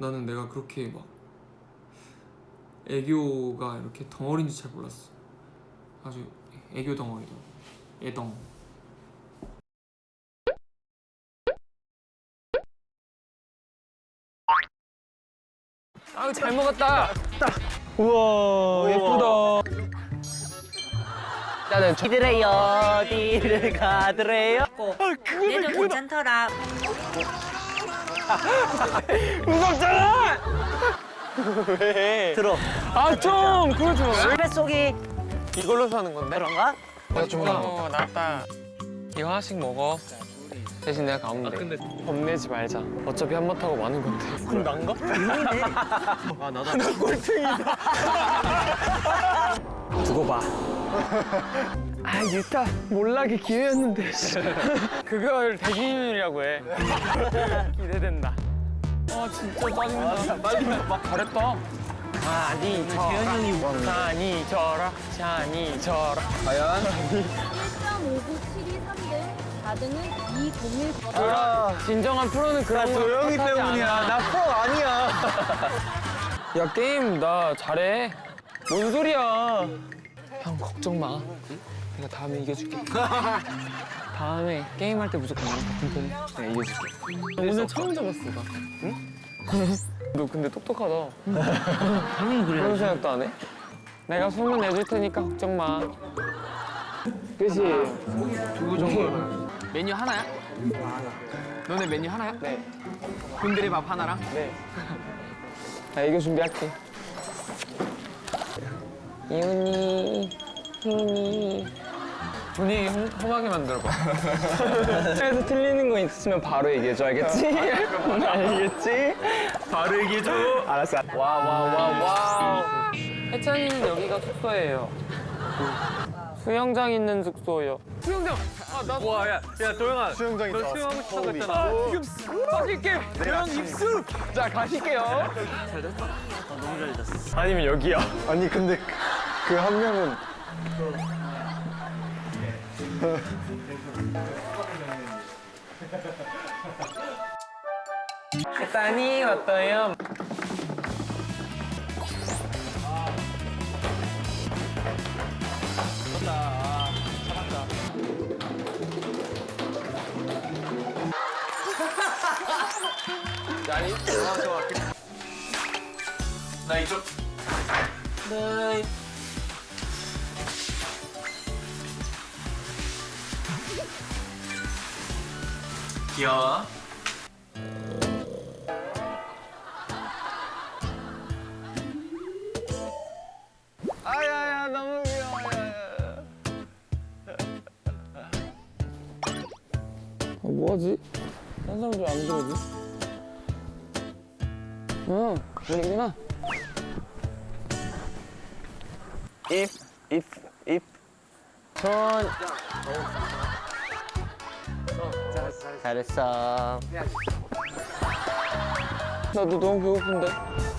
나는 내가 그렇게 막 애교가 이렇게 덩어리인지 잘 몰랐어. 아주 애교 덩어리도 애덩. 아우 잘 먹었다. 우와 예쁘다. 나는 이들의 어디를 가더래요 얘도 괜찮더라. 무섭잖아. 들어 아 좀 그러지 마. 뱃속이 이걸로 사는 건데? 그런가? 어 낫다. 이거 하나씩 먹어. 대신 내가 가면 돼. 겁내지 말자. 어차피 한 번 타고 마는 건데. 그럼 난가? 아 나도. 나 꼴등이다. 두고 봐. 아 유타 몰락의 기회였는데. 그걸 대기율이라고 해. 기대된다. 아 진짜 짜증나. 빨리 막 잘했다. 아니 저라. 자니 저라. 자니 저라. 과연? 1.59723등 4등은 201 아, 진정한 프로는 그런 거 도영이 탓하지 때문이야 않아. 나 프로 아니야 야 게임 나 잘해. 뭔 소리야? 형 걱정 마. 내가 다음에 이겨줄게. 다음에 게임 할 때 무조건 나랑 같은 편해. 내가 이겨줄게. 오늘 처음 잡았어 나. 응? 너 근데 똑똑하다. 당연히 그런 생각도 안 해? 내가 소문 내줄 테니까 걱정 마. 그치? 두부 정도. 메뉴 하나야? 너네 메뉴 하나야? 네. 군들의 밥 하나랑? 네. 나 이거 준비할게. 이훈이, 희훈이. 분위기 험, 험하게 만들어봐. 그래서 틀리는 거 있으면 바로 얘기해줘, 알겠지? 알겠지? 바로 얘기해줘. 알았어. 와, 와, 와, 와. 혜찬이는 여기가 숙소예요. 수영장 있는 숙소요. 수영장! 아, 나. 와, 야, 야, 도영아. 수영장이 너 수영하고 싶다고 했잖아. 지금 가실게. 도영 입수. 자, 가실게요. 아니면 여기야. 아니 근데 그 한 명은 혜찬이 왔어요. 자리 좋아 좋아. 나 이쪽. 네. 귀여워. 아야야 너무 귀여워. 아, 뭐하지? 딴 사람들 안 들어지? 어, 여기구나. if, if, if. 손. 잘했어 나도 너무 배고픈데.